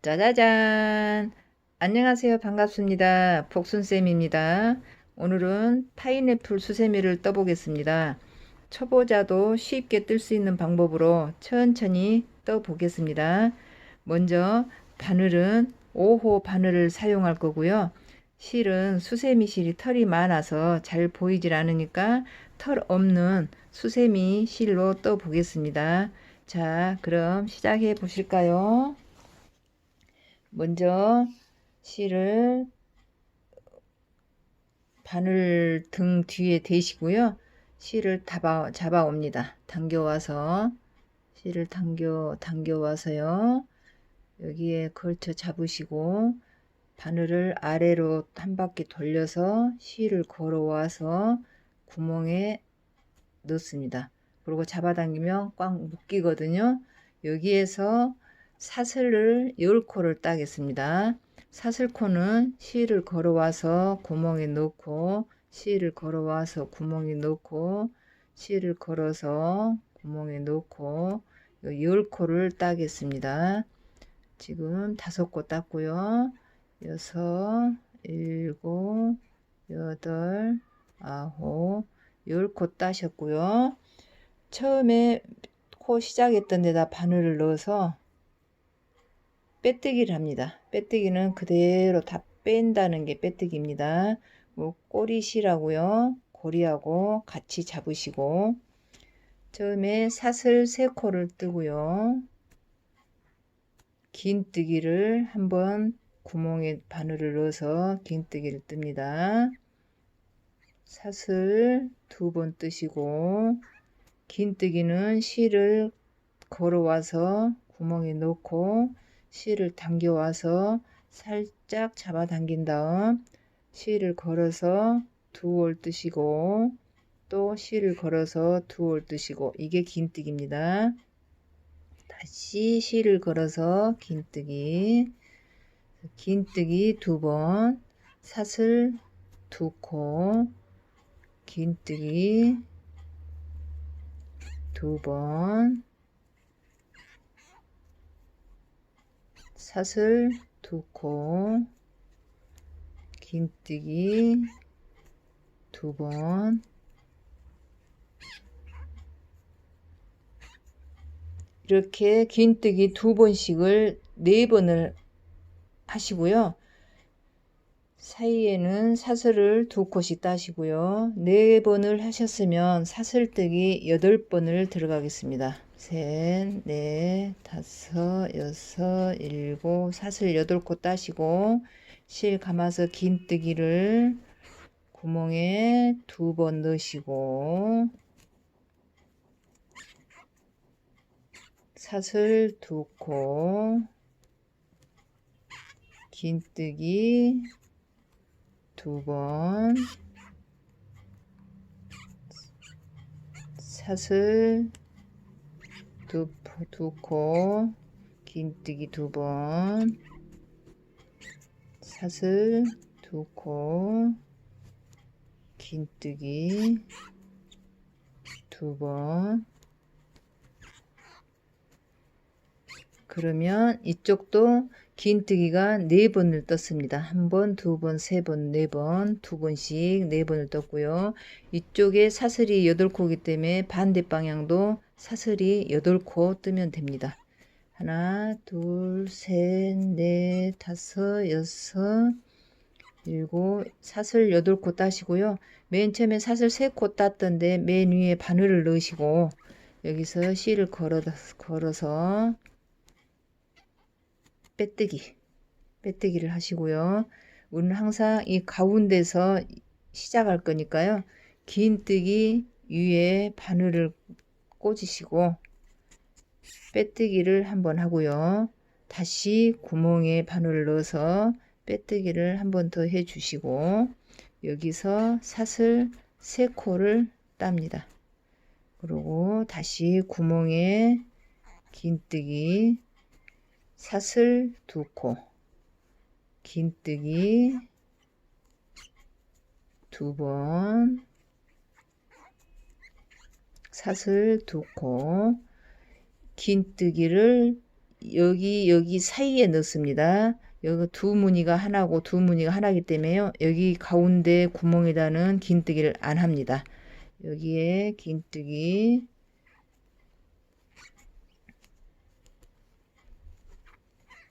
짜자잔! 안녕하세요. 반갑습니다. 복순쌤입니다. 오늘은 파인애플 수세미를 떠보겠습니다. 초보자도 쉽게 뜰 수 있는 방법으로 천천히 떠보겠습니다. 먼저 바늘은 5호 바늘을 사용할 거고요. 실은 수세미 실이 털이 많아서 잘 보이질 않으니까 털 없는 수세미 실로 떠보겠습니다. 자, 그럼 시작해 보실까요? 먼저 실을 바늘 등 뒤에 대시고요. 실을 잡아, 잡아옵니다. 당겨와서 실을 당겨, 당겨와서요. 여기에 걸쳐 잡으시고 바늘을 아래로 한 바퀴 돌려서 실을 걸어와서 구멍에 넣습니다. 그리고 잡아당기면 꽉 묶이거든요. 여기에서 사슬을 10코를 따겠습니다. 사슬코는 실을 걸어와서 구멍에 넣고 실을 걸어와서 구멍에 넣고 실을 걸어서 구멍에 넣고 10코를 따겠습니다. 지금 다섯 코 땄고요. 여섯, 일곱, 여덟, 아홉, 열 코 따셨고요. 처음에 코 시작했던 데다 바늘을 넣어서 빼뜨기를 합니다. 빼뜨기는 그대로 다 뺀다는 게 빼뜨기입니다. 뭐 꼬리실하고요. 고리하고 같이 잡으시고 처음에 사슬 세 코를 뜨고요. 긴 뜨기를 한번 구멍에 바늘을 넣어서 긴 뜨기를 뜹니다. 사슬 두 번 뜨시고 긴 뜨기는 실을 걸어와서 구멍에 넣고 실을 당겨와서 살짝 잡아당긴 다음 실을 걸어서 두 올 뜨시고 또 실을 걸어서 두 올 뜨시고 이게 긴뜨기입니다. 다시 실을 걸어서 긴뜨기 긴뜨기 두 번 사슬 두코 긴뜨기 두 번 사슬 두코 긴뜨기 두 번 이렇게 긴뜨기 두 번씩을 네 번을 하시고요. 사이에는 사슬을 두 코씩 따시고요. 네 번을 하셨으면 사슬뜨기 여덟 번을 들어가겠습니다. 셋, 넷, 다섯, 여섯, 일곱, 사슬 여덟 코 따시고 실 감아서 긴뜨기를 구멍에 두 번 넣으시고 사슬 두 코, 긴뜨기 두 번, 사슬 두, 두 코, 긴뜨기 두 번, 사슬 두 코, 긴뜨기 두 번, 그러면 이쪽도 긴뜨기가 네 번을 떴습니다. 한 번, 두 번, 세 번, 네 번, 두 번씩 네 번을 떴고요. 이쪽에 사슬이 여덟 코이기 때문에 반대 방향도 사슬이 여덟 코 뜨면 됩니다. 하나, 둘, 셋, 넷, 다섯, 여섯, 일곱, 사슬 여덟 코 따시고요. 맨 처음에 사슬 세코 땄던데 맨 위에 바늘을 넣으시고 여기서 실을 걸어, 걸어서 빼뜨기 빼뜨기를 하시고요. 우리는 항상 이 가운데서 시작할 거니까요. 긴 뜨기 위에 바늘을 꽂으시고 빼뜨기를 한번 하고요. 다시 구멍에 바늘을 넣어서 빼뜨기를 한번 더 해주시고 여기서 사슬 세 코를 땁니다. 그리고 다시 구멍에 긴뜨기 사슬 두 코, 긴뜨기 두 번, 사슬 두 코, 긴뜨기를 여기 여기 사이에 넣습니다. 여기 두 무늬가 하나고 두 무늬가 하나기 때문에요. 여기 가운데 구멍에다는 긴뜨기를 안 합니다. 여기에 긴뜨기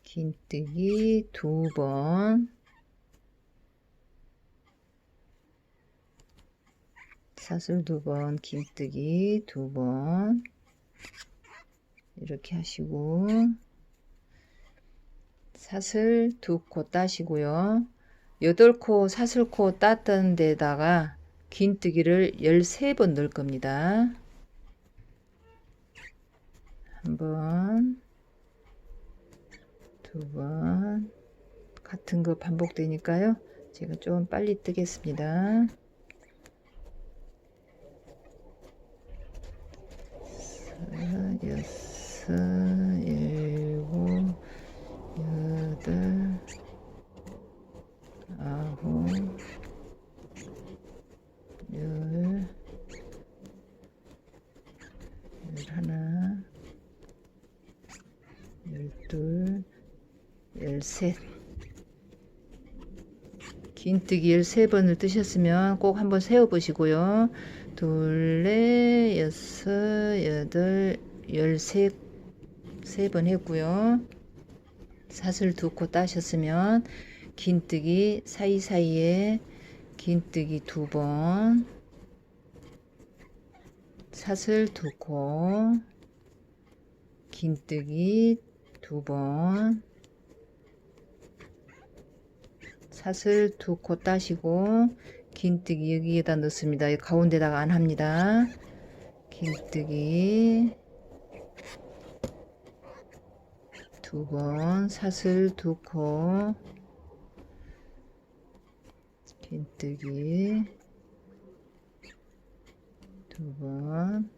긴뜨기 두 번 사슬 두 번, 긴뜨기 두 번 이렇게 하시고 사슬 두 코 따시고요. 여덟 코 사슬 코 땄던 데다가 긴뜨기를 13번 넣을 겁니다. 한 번, 두 번, 같은 거 반복되니까요. 제가 좀 빨리 뜨겠습니다. 여섯, 일곱, 여덟, 아홉, 열, 열하나, 열둘, 열셋. 긴뜨기 13번을 뜨셨으면 꼭 한번 세워보시고요. 둘, 넷, 여섯, 여덟, 열세, 세 번 했고요. 사슬 두 코 따셨으면 긴뜨기 사이사이에 긴뜨기 두 번, 사슬 두 코, 긴뜨기 두 번, 사슬 두 코 따시고 긴뜨기 여기에다 넣습니다. 이 가운데다가 안 합니다. 긴뜨기 두 번 사슬 두코 긴뜨기 두 번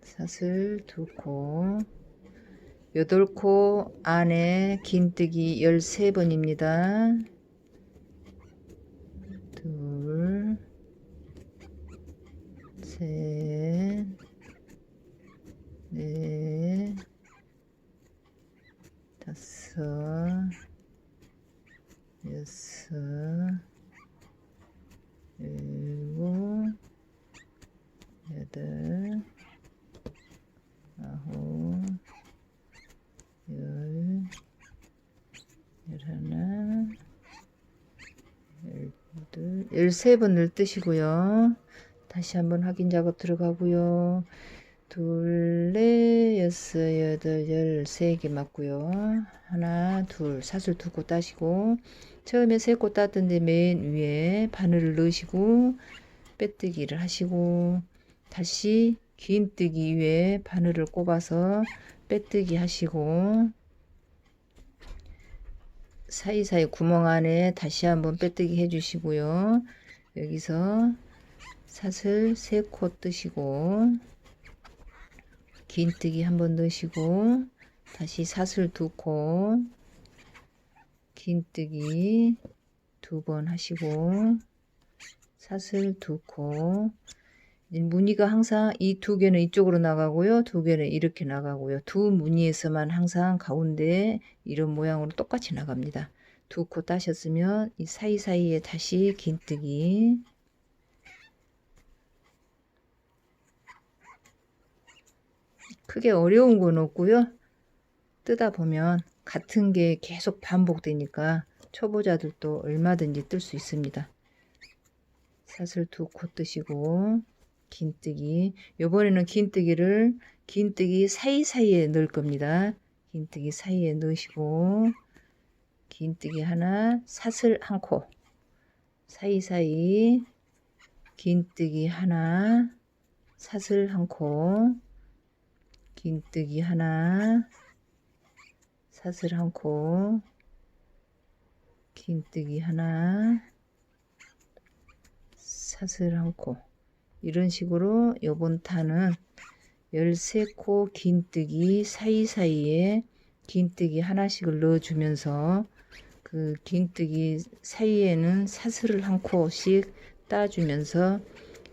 사슬 두코 여덟 코 안에 긴뜨기 13번입니다. 셋, 넷, 다섯, 여섯, 일곱, 여덟, 아홉, 열, 열하나, 열둘, 열세 번을 뜨시고요. 다시 한번 확인 작업 들어가고요. 둘, 넷, 여섯, 여덟, 열 세 개 맞고요. 하나, 둘, 사슬 두코 따시고 처음에 세코 땄던데 맨 위에 바늘을 넣으시고 빼뜨기를 하시고 다시 긴뜨기 위에 바늘을 꼽아서 빼뜨기 하시고 사이사이 구멍 안에 다시 한번 빼뜨기 해주시고요. 여기서 사슬 세코 뜨시고 긴뜨기 한 번 넣으시고 다시 사슬 두코 긴뜨기 두 번 하시고 사슬 두코 무늬가 항상 이 두 개는 이쪽으로 나가고요. 두 개는 이렇게 나가고요. 두 무늬에서만 항상 가운데 이런 모양으로 똑같이 나갑니다. 두 코 따셨으면 이 사이사이에 다시 긴뜨기 크게 어려운 건 없고요. 뜨다 보면 같은 게 계속 반복되니까 초보자들도 얼마든지 뜰 수 있습니다. 사슬 두 코 뜨시고 긴뜨기 요번에는 긴뜨기를 긴뜨기 사이사이에 넣을 겁니다. 긴뜨기 사이에 넣으시고 긴뜨기 하나 사슬 한 코 사이사이 긴뜨기 하나 사슬 한 코 긴뜨기 하나 사슬 한코 긴뜨기 하나 사슬 한 코. 이런 식으로 요번 타는 13코 긴뜨기 사이사이에 긴뜨기 하나씩을 넣어주면서 그 긴뜨기 사이에는 사슬을 한 코씩 따주면서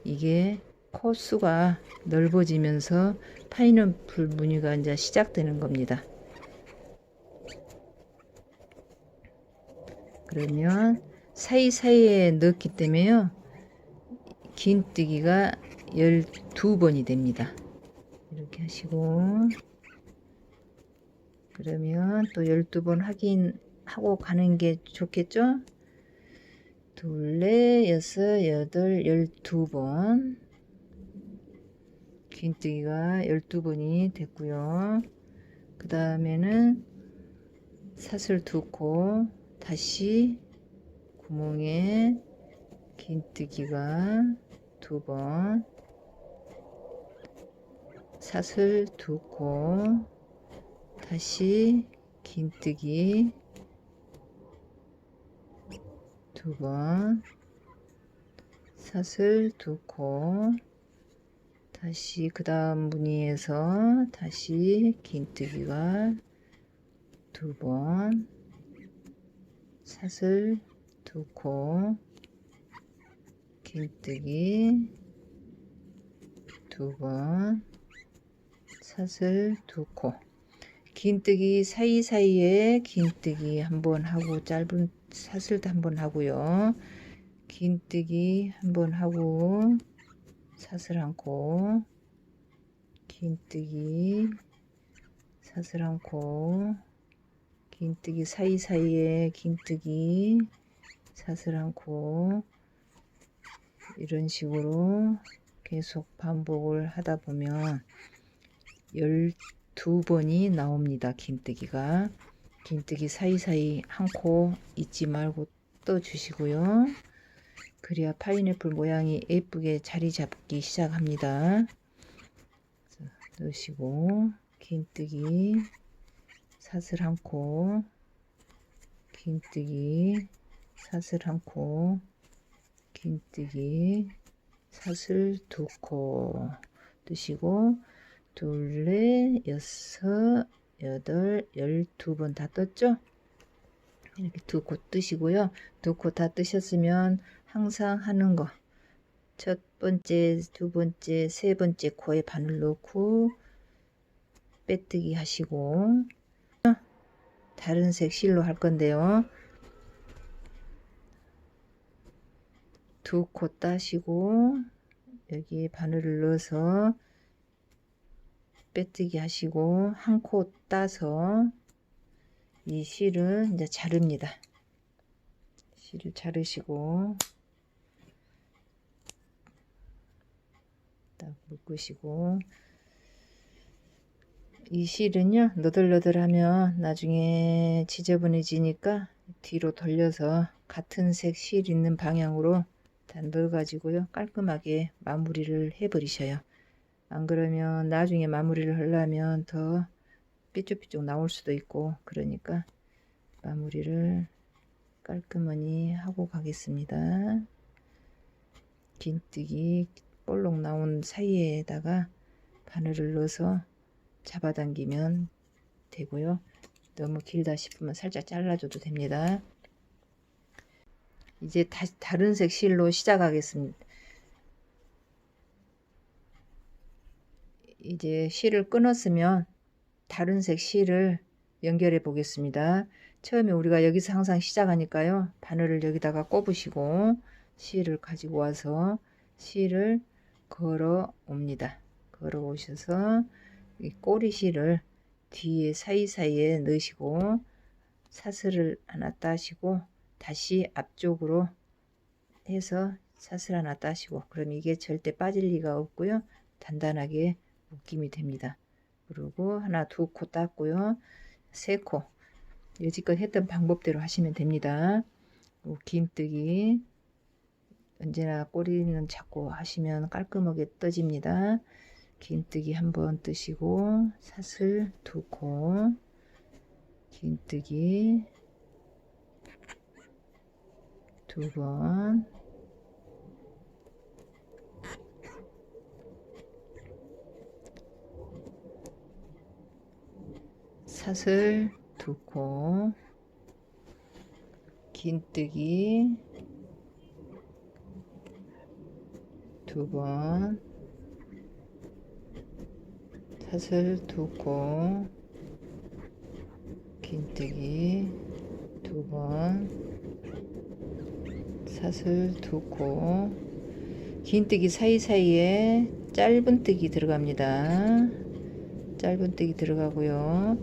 이게 코수가 넓어지면서 파인애플 무늬가 이제 시작되는 겁니다. 그러면 사이사이에 넣기 때문에요. 긴뜨기가 12번이 됩니다. 이렇게 하시고 그러면 또 12번 확인하고 가는 게 좋겠죠? 둘, 넷, 여섯, 여덟, 열두 번. 긴뜨기가 12번이 됐고요. 그 다음에는 사슬 두 코, 다시 구멍에 긴뜨기가 두 번, 사슬 두 코, 다시 긴뜨기 두 번, 사슬 두 코, 다시 그 다음 무늬에서 다시 긴뜨기가 두 번, 사슬 두 코, 긴뜨기 두 번, 사슬 두 코. 긴뜨기 사이사이에 긴뜨기 한 번 하고 짧은 사슬도 한 번 하고요. 긴뜨기 한 번 하고 사슬 한코 긴뜨기 사슬 한코 긴뜨기 사이사이에 긴뜨기 사슬 한코 이런 식으로 계속 반복을 하다 보면 12번이 나옵니다. 긴뜨기가 긴뜨기 사이사이 한 코 잊지 말고 떠 주시고요. 그래야 파인애플 모양이 예쁘게 자리 잡기 시작합니다. 자, 넣으시고 긴뜨기 사슬 한 코, 긴뜨기 사슬 한 코, 긴뜨기 사슬 두 코 뜨시고 둘, 넷, 여섯, 여덟, 열두 번 다 떴죠? 이렇게 두 코 뜨시고요. 두 코 다 뜨셨으면 항상 하는 거. 첫 번째, 두 번째, 세 번째 코에 바늘 넣고 빼뜨기 하시고 다른 색 실로 할 건데요. 두 코 따시고 여기에 바늘을 넣어서 빼뜨기 하시고 한 코 따서 이 실을 이제 자릅니다. 실을 자르시고 딱 묶으시고. 이 실은요 너덜너덜하면 나중에 지저분해지니까 뒤로 돌려서 같은 색 실 있는 방향으로 다 넣어 가지고요 깔끔하게 마무리를 해 버리셔요. 안 그러면 나중에 마무리를 하려면 더 삐쭉삐쭉 나올 수도 있고 그러니까 마무리를 깔끔하니 하고 가겠습니다. 긴뜨기 볼록 나온 사이에다가 바늘을 넣어서 잡아당기면 되고요. 너무 길다 싶으면 살짝 잘라줘도 됩니다. 이제 다시 다른 색 실로 시작하겠습니다. 이제 실을 끊었으면 다른 색 실을 연결해 보겠습니다. 처음에 우리가 여기서 항상 시작하니까요. 바늘을 여기다가 꼽으시고 실을 가지고 와서 실을 걸어 옵니다. 걸어 오셔서 이 꼬리실을 뒤에 사이사이에 넣으시고 사슬을 하나 따시고 다시 앞쪽으로 해서 사슬 하나 따시고 그럼 이게 절대 빠질 리가 없고요. 단단하게 묶임이 됩니다. 그리고 하나 두 코 땄고요. 세 코. 여지껏 했던 방법대로 하시면 됩니다. 긴뜨기 언제나 꼬리는 잡고 하시면 깔끔하게 떠집니다. 긴뜨기 한번 뜨시고 사슬 두코 긴뜨기 두 번 사슬 두코 긴뜨기 두 번. 사슬 두코 긴뜨기 두 번. 사슬 두코 긴뜨기 사이사이에 짧은뜨기 들어갑니다. 짧은뜨기 들어가고요.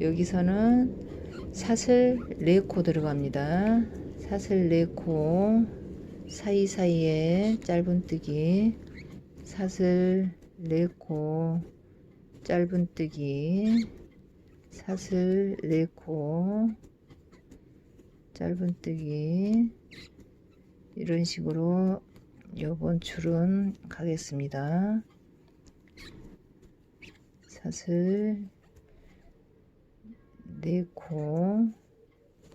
여기서는 사슬 4코 들어갑니다. 사슬 4코 사이사이에 짧은뜨기 사슬 4코 짧은뜨기 사슬 4코 짧은뜨기 이런 식으로 요번 줄은 가겠습니다. 사슬 4코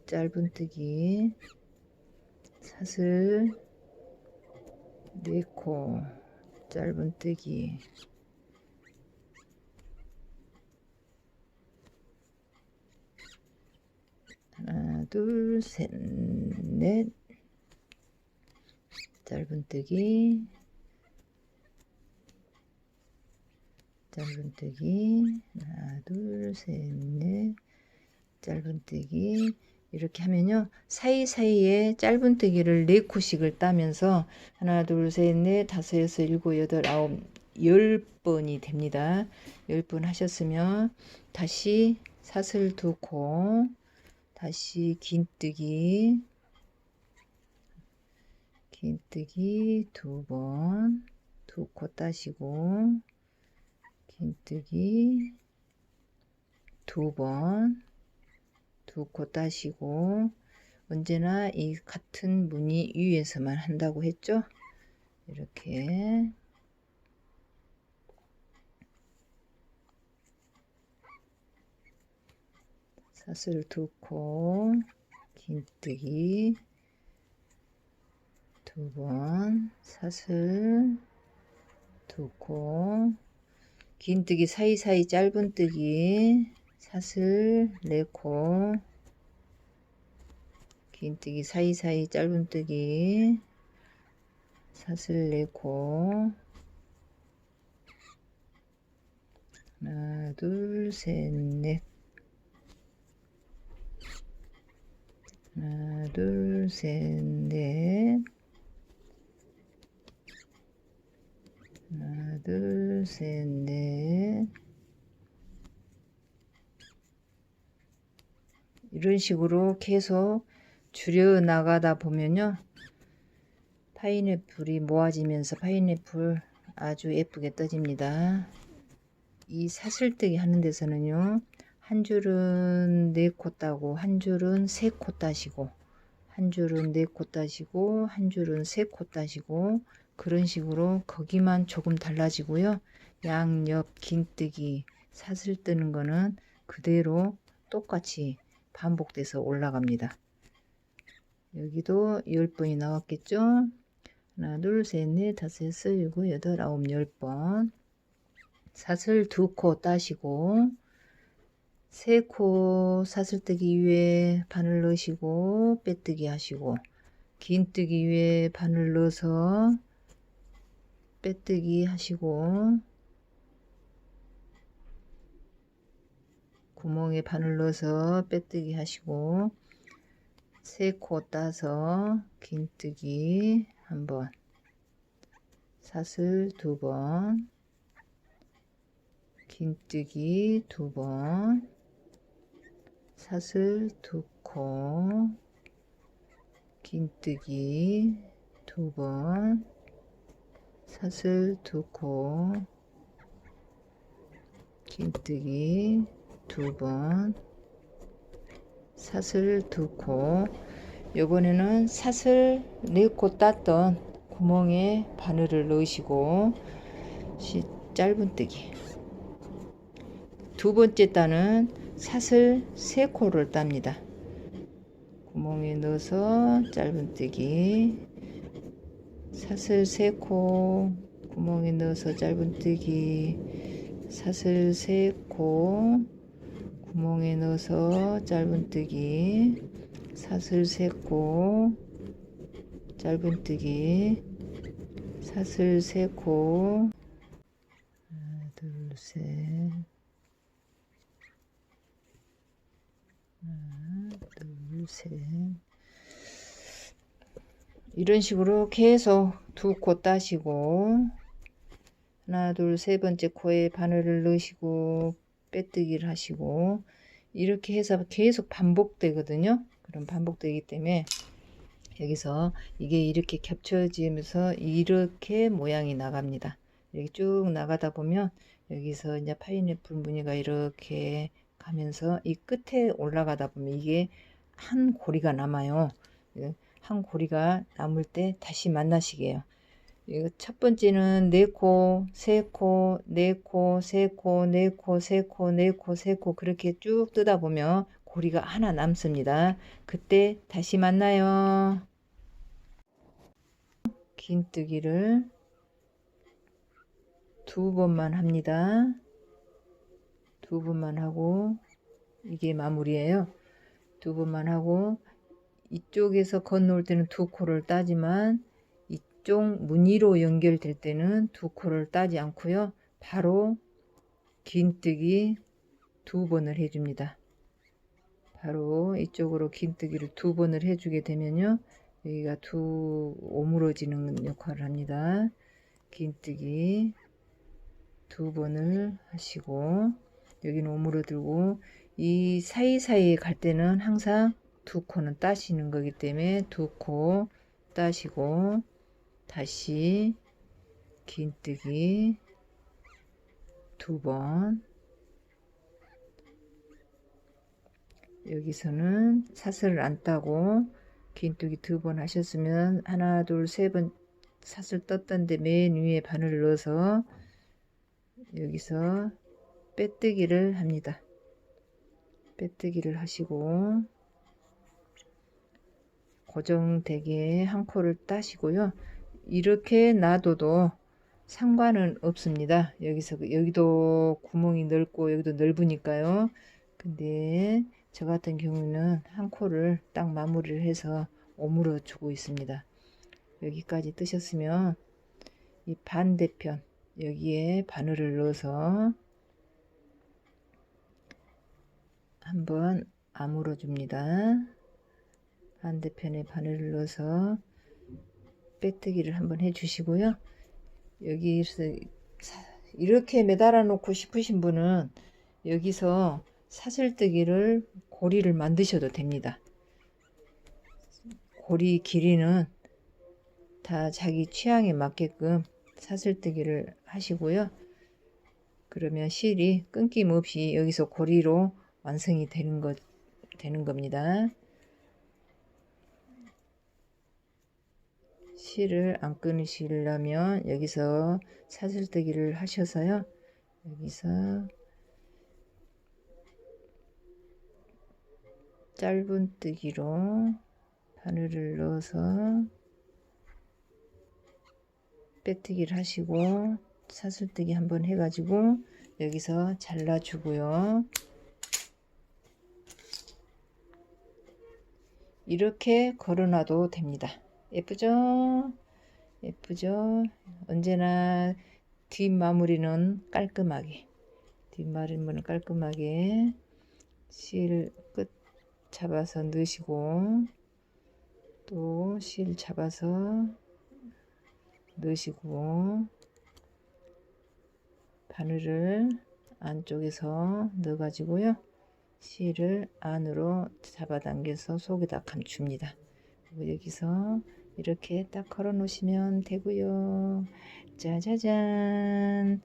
짧은뜨기 사슬 4코 짧은뜨기. 하나 둘셋넷. 짧은뜨기. 짧은뜨기. 하나 둘셋넷. 짧은뜨기 이렇게 하면요. 사이사이에 짧은뜨기를 4코씩을 따면서 하나 둘 셋 넷 다섯 여섯 일곱 여덟 아홉 열 번이 됩니다. 열 번 하셨으면 다시 사슬 두 코 다시 긴뜨기 긴뜨기 두 번, 두 코 따시고, 긴뜨기 두 번, 두 코 따시고, 언제나 이 같은 무늬 위에서만 한다고 했죠? 이렇게. 사슬 두 코, 긴뜨기, 두 번 사슬 두코 긴뜨기 사이사이 짧은뜨기 사슬 네코 긴뜨기 사이사이 짧은뜨기 사슬 네코 하나 둘셋넷 하나 둘셋넷 하나, 둘, 셋, 넷. 이런 식으로 계속 줄여 나가다 보면요. 파인애플이 모아지면서 파인애플 아주 예쁘게 떠집니다. 이 사슬뜨기 하는 데서는요. 한 줄은 네 코 따고 한 줄은 세 코 따시고 한 줄은 네 코 따시고 한 줄은 세 코 따시고 그런 식으로 거기만 조금 달라지고요. 양옆 긴뜨기 사슬 뜨는 거는 그대로 똑같이 반복돼서 올라갑니다. 여기도 10번이 나왔겠죠? 하나, 둘, 셋, 넷, 다섯, 여섯, 일곱, 여덟, 아홉, 열 번. 사슬 두 코 따시고, 세 코 사슬뜨기 위에 바늘 넣으시고, 빼뜨기 하시고, 긴뜨기 위에 바늘 넣어서 빼뜨기 하시고 구멍에 바늘 넣어서 빼뜨기 하시고 세코 따서 긴뜨기 한번. 사슬 두번. 긴뜨기 두번. 사슬 두코. 긴뜨기 두번. 사슬 두코. 긴뜨기 두번 사슬 두코 요번에는 사슬 네코 땄던 구멍에 바늘을 넣으시고 시 짧은뜨기. 두 번째 따는 사슬 세 코를 땁니다. 구멍에 넣어서 짧은뜨기. 사슬 세코 구멍에 넣어서 짧은뜨기. 사슬 세코 구멍에 넣어서 짧은뜨기 사슬 세코 짧은뜨기 사슬 세코 하나 둘셋. 하나 둘셋. 이런 식으로 계속 두 코 따시고 하나 둘 세 번째 코에 바늘을 넣으시고 빼뜨기를 하시고 이렇게 해서 계속 반복되거든요. 그럼 반복되기 때문에 여기서 이게 이렇게 겹쳐지면서 이렇게 모양이 나갑니다. 이렇게 쭉 나가다 보면 여기서 이제 파인애플 무늬가 이렇게 가면서 이 끝에 올라가다 보면 이게 한 고리가 남아요. 예, 한 고리가 남을 때 다시 만나시게요. 이거 첫 번째는 네 코, 세 코, 네 코, 세 코, 네 코, 세 코, 네 코, 세 코 그렇게 쭉 뜨다 보면 고리가 하나 남습니다. 그때 다시 만나요. 긴 뜨기를 두 번만 합니다. 두 번만 하고 이게 마무리예요. 두 번만 하고 이쪽에서 건너올 때는 두 코를 따지만 이 쪽 무늬로 연결될 때는 두 코를 따지 않고요. 바로 긴뜨기 두 번을 해줍니다. 바로 이쪽으로 긴뜨기를 두 번을 해주게 되면요. 여기가 두 오므러지는 역할을 합니다. 긴뜨기 두 번을 하시고 여기는 오므러들고 이 사이사이에 갈 때는 항상 두 코는 따시는 거기 때문에 두 코 따시고 다시 긴뜨기 두 번 여기서는 사슬을 안 따고 긴뜨기 두 번 하셨으면 하나 둘 세 번 사슬 떴던데 맨 위에 바늘을 넣어서 여기서 빼뜨기를 합니다. 빼뜨기를 하시고 고정되게 한 코를 따시고요. 이렇게 놔둬도 상관은 없습니다. 여기서 여기도 구멍이 넓고 여기도 넓으니까요. 근데 저 같은 경우는 한 코를 딱 마무리를 해서 오물어 주고 있습니다. 여기까지 뜨셨으면 이 반대편 여기에 바늘을 넣어서 한번 아물어 줍니다. 반대편에 바늘을 넣어서 빼뜨기를 한번 해 주시고요. 여기서 이렇게 매달아 놓고 싶으신 분은 여기서 사슬뜨기를 고리를 만드셔도 됩니다. 고리 길이는 다 자기 취향에 맞게끔 사슬뜨기를 하시고요. 그러면 실이 끊김없이 여기서 고리로 완성이 되는 것 되는 겁니다. 실을 안 끊으시려면 여기서 사슬뜨기를 하셔서요. 여기서 짧은 뜨기로 바늘을 넣어서 빼뜨기를 하시고 사슬뜨기 한번 해가지고 여기서 잘라주고요. 이렇게 걸어놔도 됩니다. 예쁘죠? 예쁘죠? 언제나 뒷마무리는 깔끔하게 뒷마무리는 깔끔하게 실 끝 잡아서 넣으시고 또 실 잡아서 넣으시고 바늘을 안쪽에서 넣어 가지고요 실을 안으로 잡아당겨서 속에다 감춥니다 여기서 이렇게 딱 걸어 놓으시면 되고요. 짜자잔